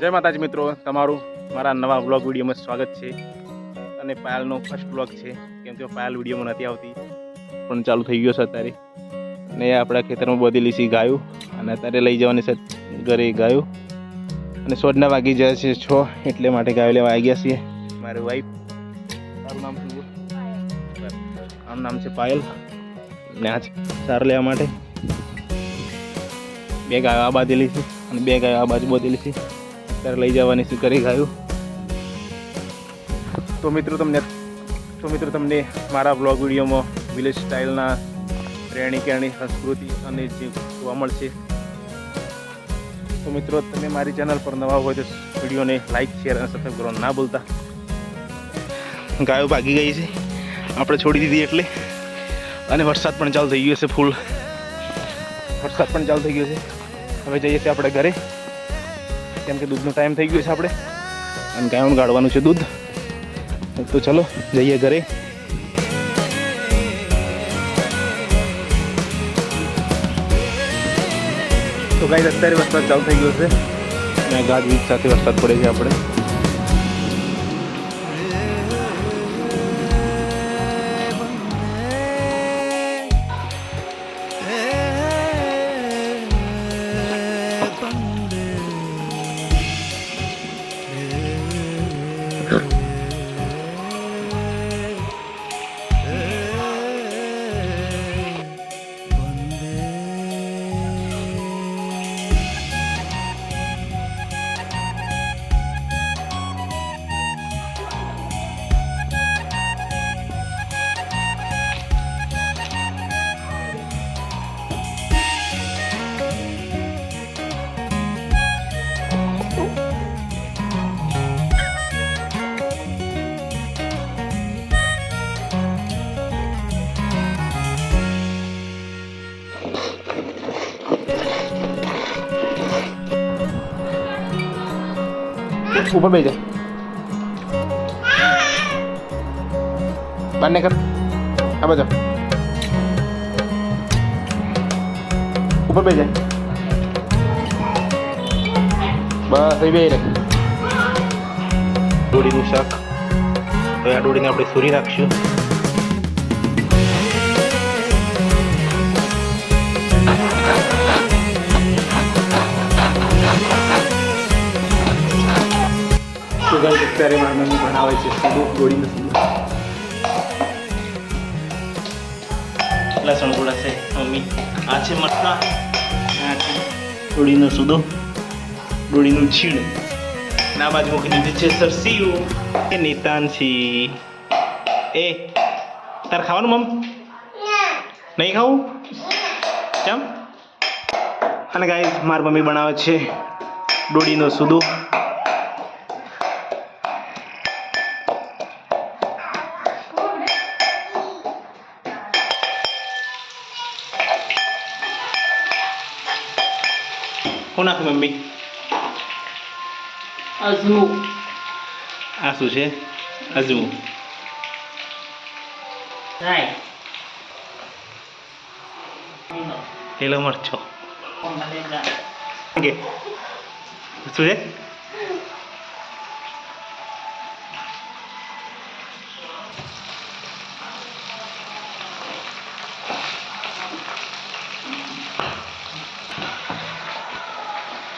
જય માતાજી મિત્રો તમારું મારા નવા બ્લોગ વિડીયોમાં સ્વાગત છે. અને પાયલનો ફર્સ્ટ બ્લોગ છે. કેમ કે પાયલ વિડીયોમાં નથી આવતી પણ ચાલુ થઈ ગયો છે અત્યારે. અને આપણા ખેતરમાં બધી છે ગાયું અને અત્યારે લઈ જવાની છે ઘરે ગાયું. અને સોજના વાગી જાય છે છ એટલે માટે ગાયો લેવા આવી ગયા છીએ. મારી વાઈફ તારું નામ શું આમ નામ છે પાયલ. ને આજ સાર લેવા માટે. બે ગાયો આ બાંધેલી છે અને બે ગાયો આ બાજુ બાંધેલી છે. ત્યારે લઈ જવાની છે ઘરે ગયું. તો મિત્રો તમને, તો મિત્રો તમને મારા બ્લોગ વિડીયોમાં વિલેજ સ્ટાઇલના રહેણી કહેણી, સંસ્કૃતિ અને જે જોવા મળશે. તો મિત્રો તમે મારી ચેનલ પર નવા હોય તો વિડીયોને લાઇક શેર અને સબસ્ક્રાઈબ કરવાનું ના ભૂલતા. ગાયો ભાગી ગઈ છે. આપણે છોડી દીધી એટલે. અને વરસાદ પણ ચાલુ થઈ ગયો છે ફૂલ વરસાદ પણ ચાલુ થઈ ગયો છે. હવે જઈએ છીએ આપણે ઘરે. કેમ કે દૂધનો ટાઈમ થઈ ગયો છે આપણે. અને ગાયું ગાળવાનું છે દૂધ. તો ચલો, જઈએ ઘરે. તો ગાઈ અત્યારે વરસાદ ચાલુ થઈ ગયો છે. અને ગાજવીજ સાથે વરસાદ પડે છે આપણે. બેસી જા. બંને કર. આ બાજુ. ઉપર બેસી જા. બસ એ બે રે. ડોડીનું શાક. હવે આ ડોડીને આપણે સુરી નાખશું. સુગર અત્યારે મારા મમ્મી બનાવે છે સીધું ડોડીનું નથી. લસણ ગોળા છે, મમ્મી? આ છે આ ડોડીનો સુદો ડોડીનું છીણ. ના બાજુ મૂકી દીધી છે સરસીઓ એ નીતાનસી એ, તારે ખાવાનું, મમ? નહીં ખાવું? કેમ અને ગાય મારી મમ્મી બનાવે છે ડોડીનો સુદો. હું નાખું મમ્મી? અજમો. આ શું છે? અજમો. હેલો મરચો. શું છે?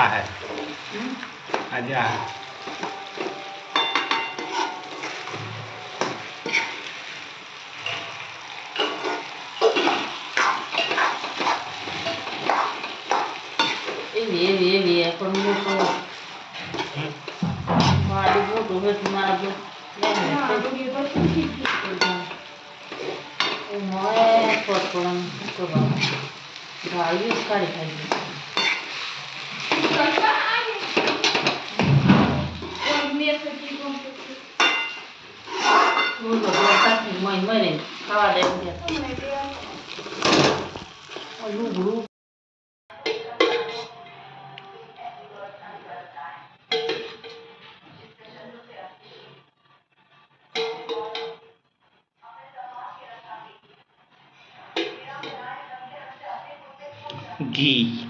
रखा है आजा એ વે વે પણ મોટો મારી મોટો હોય તો મારા જો મોય પટપણ કરવા ગાયું જ કાઢી ખાઈ Gee.